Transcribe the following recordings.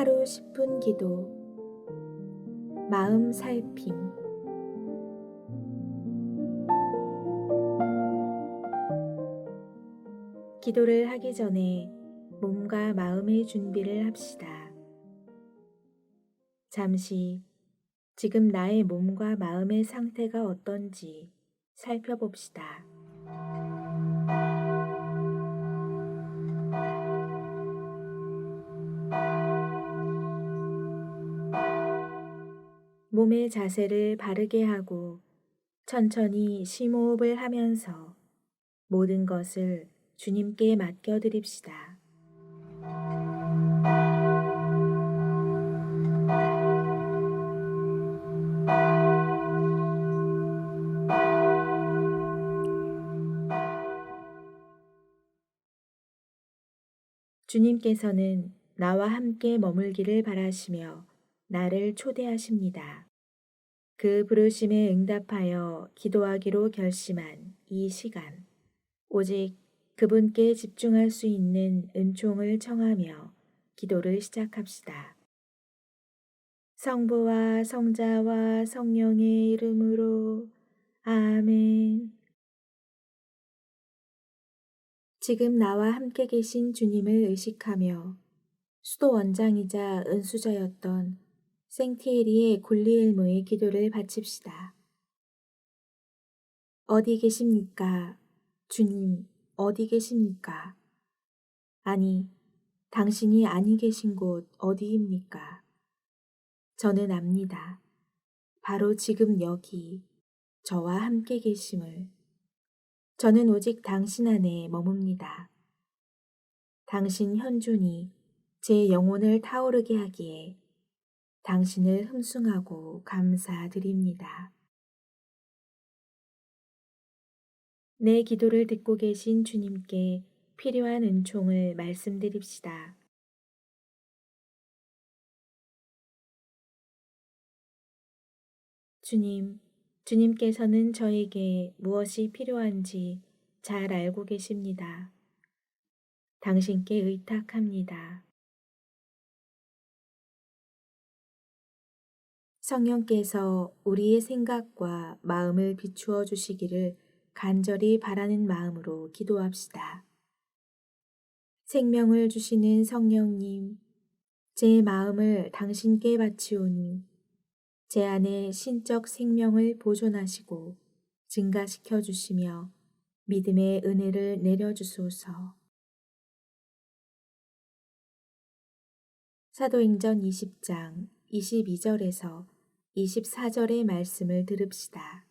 하루 10분 기도 마음 살핌 기도를 하기 전에 몸과 마음의 준비를 합시다. 잠시 지금 나의 몸과 마음의 상태가 어떤지 살펴봅시다. 몸의 자세를 바르게 하고 천천히 심호흡을 하면서 모든 것을 주님께 맡겨드립시다. 주님께서는 나와 함께 머물기를 바라시며 나를 초대하십니다. 그 부르심에 응답하여 기도하기로 결심한 이 시간, 오직 그분께 집중할 수 있는 은총을 청하며 기도를 시작합시다. 성부와 성자와 성령의 이름으로 아멘. 지금 나와 함께 계신 주님을 의식하며 수도 원장이자 은수자였던 생티에리의 굴리엘모의 기도를 바칩시다. 어디 계십니까? 주님, 어디 계십니까? 아니, 당신이 아니 계신 곳 어디입니까? 저는 압니다. 바로 지금 여기 저와 함께 계심을. 저는 오직 당신 안에 머뭅니다. 당신 현존이 제 영혼을 타오르게 하기에 당신을 흠숭하고 감사드립니다. 내 기도를 듣고 계신 주님께 필요한 은총을 말씀드립시다. 주님, 주님께서는 저에게 무엇이 필요한지 잘 알고 계십니다. 당신께 의탁합니다. 성령께서 우리의 생각과 마음을 비추어 주시기를 간절히 바라는 마음으로 기도합시다. 생명을 주시는 성령님, 제 마음을 당신께 바치오니 제 안에 신적 생명을 보존하시고 증가시켜 주시며 믿음의 은혜를 내려주소서. 사도행전 20장 22절에서 24절의 말씀을 들읍시다.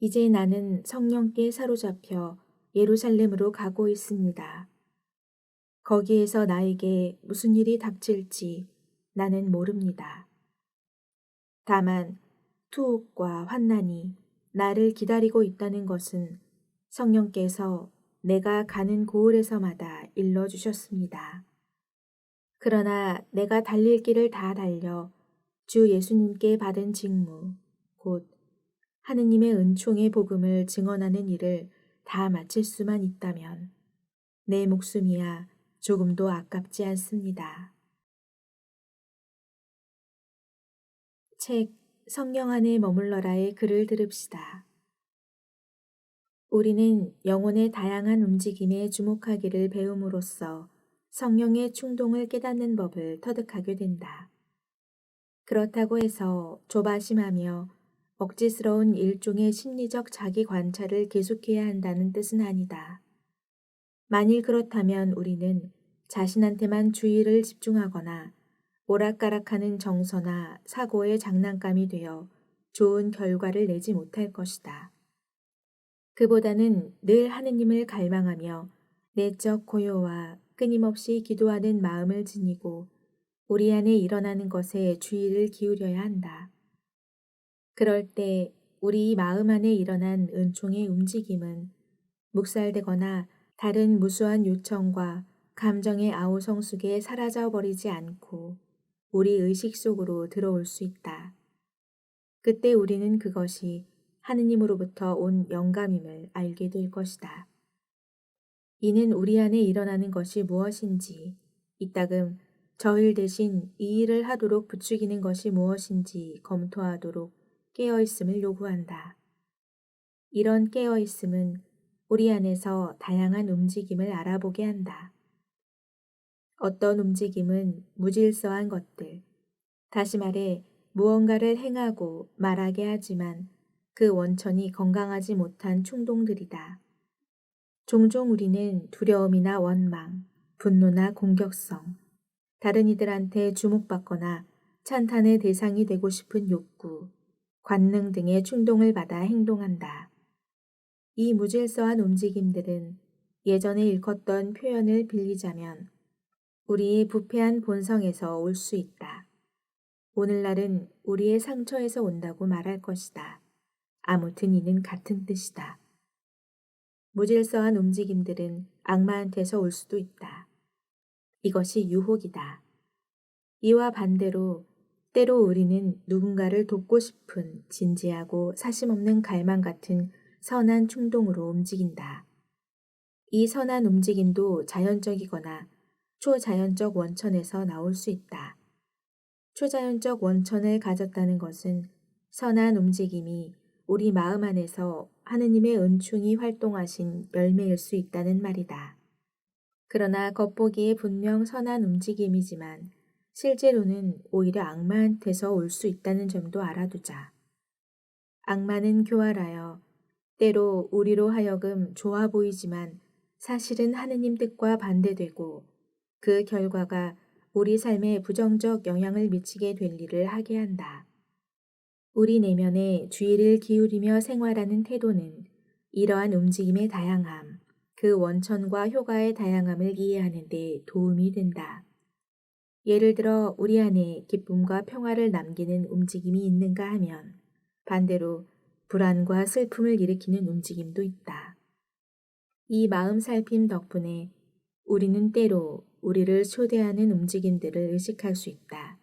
이제 나는 성령께 사로잡혀 예루살렘으로 가고 있습니다. 거기에서 나에게 무슨 일이 닥칠지 나는 모릅니다. 다만 투옥과 환난이 나를 기다리고 있다는 것은 성령께서 내가 가는 고을에서마다 일러 주셨습니다. 그러나 내가 달릴 길을 다 달려 주 예수님께 받은 직무, 곧 하느님의 은총의 복음을 증언하는 일을 다 마칠 수만 있다면 내 목숨이야 조금도 아깝지 않습니다. 책 성령 안에 머물러라의 글을 들읍시다. 우리는 영혼의 다양한 움직임에 주목하기를 배움으로써 성령의 충동을 깨닫는 법을 터득하게 된다. 그렇다고 해서 조바심하며 억지스러운 일종의 심리적 자기 관찰을 계속해야 한다는 뜻은 아니다. 만일 그렇다면 우리는 자신한테만 주의를 집중하거나 오락가락하는 정서나 사고의 장난감이 되어 좋은 결과를 내지 못할 것이다. 그보다는 늘 하느님을 갈망하며 내적 고요와 끊임없이 기도하는 마음을 지니고 우리 안에 일어나는 것에 주의를 기울여야 한다. 그럴 때 우리 마음 안에 일어난 은총의 움직임은 묵살되거나 다른 무수한 요청과 감정의 아우성 속에 사라져 버리지 않고 우리 의식 속으로 들어올 수 있다. 그때 우리는 그것이 하느님으로부터 온 영감임을 알게 될 것이다. 이는 우리 안에 일어나는 것이 무엇인지 이따금 저 일 대신 이 일을 하도록 부추기는 것이 무엇인지 검토하도록 깨어있음을 요구한다. 이런 깨어있음은 우리 안에서 다양한 움직임을 알아보게 한다. 어떤 움직임은 무질서한 것들, 다시 말해 무언가를 행하고 말하게 하지만 그 원천이 건강하지 못한 충동들이다. 종종 우리는 두려움이나 원망, 분노나 공격성, 다른 이들한테 주목받거나 찬탄의 대상이 되고 싶은 욕구, 관능 등의 충동을 받아 행동한다. 이 무질서한 움직임들은 예전에 일컫던 표현을 빌리자면 우리의 부패한 본성에서 올 수 있다. 오늘날은 우리의 상처에서 온다고 말할 것이다. 아무튼 이는 같은 뜻이다. 무질서한 움직임들은 악마한테서 올 수도 있다. 이것이 유혹이다. 이와 반대로 때로 우리는 누군가를 돕고 싶은 진지하고 사심없는 갈망 같은 선한 충동으로 움직인다. 이 선한 움직임도 자연적이거나 초자연적 원천에서 나올 수 있다. 초자연적 원천을 가졌다는 것은 선한 움직임이 우리 마음 안에서 하느님의 은총이 활동하신 열매일 수 있다는 말이다. 그러나 겉보기에 분명 선한 움직임이지만 실제로는 오히려 악마한테서 올 수 있다는 점도 알아두자. 악마는 교활하여 때로 우리로 하여금 좋아 보이지만 사실은 하느님 뜻과 반대되고 그 결과가 우리 삶에 부정적 영향을 미치게 될 일을 하게 한다. 우리 내면에 주의를 기울이며 생활하는 태도는 이러한 움직임의 다양함, 그 원천과 효과의 다양함을 이해하는 데 도움이 된다. 예를 들어 우리 안에 기쁨과 평화를 남기는 움직임이 있는가 하면 반대로 불안과 슬픔을 일으키는 움직임도 있다. 이 마음 살핌 덕분에 우리는 때로 우리를 초대하는 움직임들을 의식할 수 있다.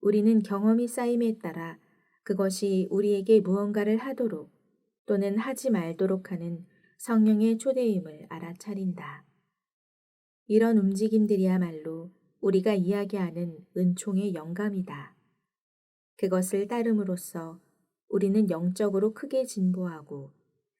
우리는 경험이 쌓임에 따라 그것이 우리에게 무언가를 하도록 또는 하지 말도록 하는 성령의 초대임을 알아차린다. 이런 움직임들이야말로 우리가 이야기하는 은총의 영감이다. 그것을 따름으로써 우리는 영적으로 크게 진보하고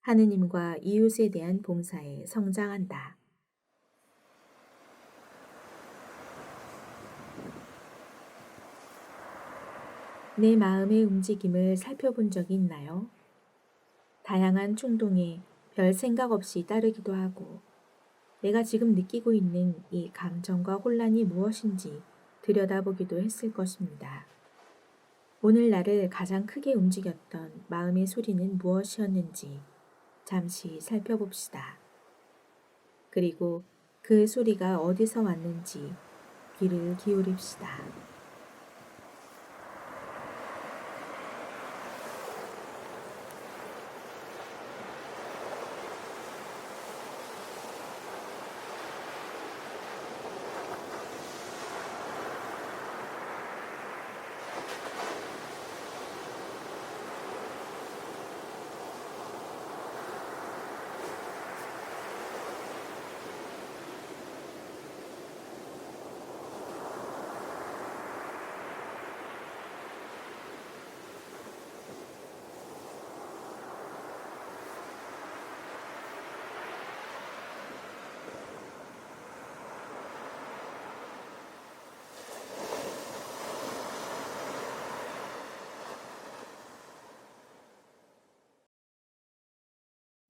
하느님과 이웃에 대한 봉사에 성장한다. 내 마음의 움직임을 살펴본 적이 있나요? 다양한 충동에 별 생각 없이 따르기도 하고 내가 지금 느끼고 있는 이 감정과 혼란이 무엇인지 들여다보기도 했을 것입니다. 오늘 나를 가장 크게 움직였던 마음의 소리는 무엇이었는지 잠시 살펴봅시다. 그리고 그 소리가 어디서 왔는지 귀를 기울입시다.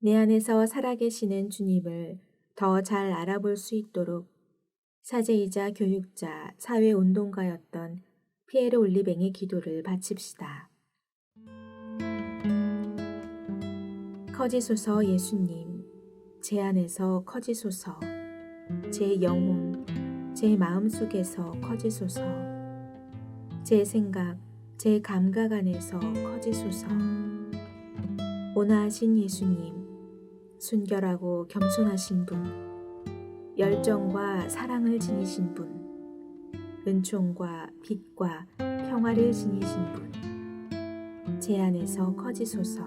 내 안에서 살아계시는 주님을 더 잘 알아볼 수 있도록 사제이자 교육자, 사회운동가였던 피에르 올리뱅의 기도를 바칩시다. 커지소서 예수님, 제 안에서 커지소서, 제 영혼, 제 마음 속에서 커지소서, 제 생각, 제 감각 안에서 커지소서, 온화하신 예수님, 순결하고 겸손하신 분, 열정과 사랑을 지니신 분, 은총과 빛과 평화를 지니신 분, 제 안에서 커지소서.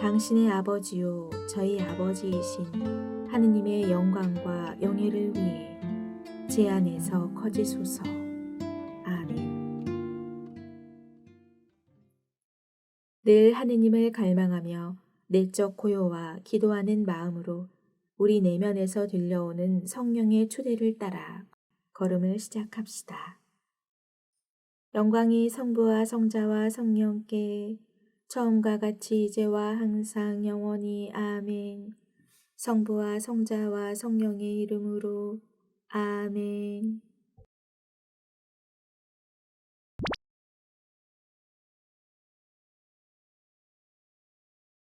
당신의 아버지요, 저희 아버지이신 하느님의 영광과 영예를 위해 제 안에서 커지소서. 아멘. 늘 하느님을 갈망하며 내적 고요와 기도하는 마음으로 우리 내면에서 들려오는 성령의 추대를 따라 걸음을 시작합시다. 영광이 성부와 성자와 성령께 처음과 같이 이제와 항상 영원히 아멘. 성부와 성자와 성령의 이름으로 아멘.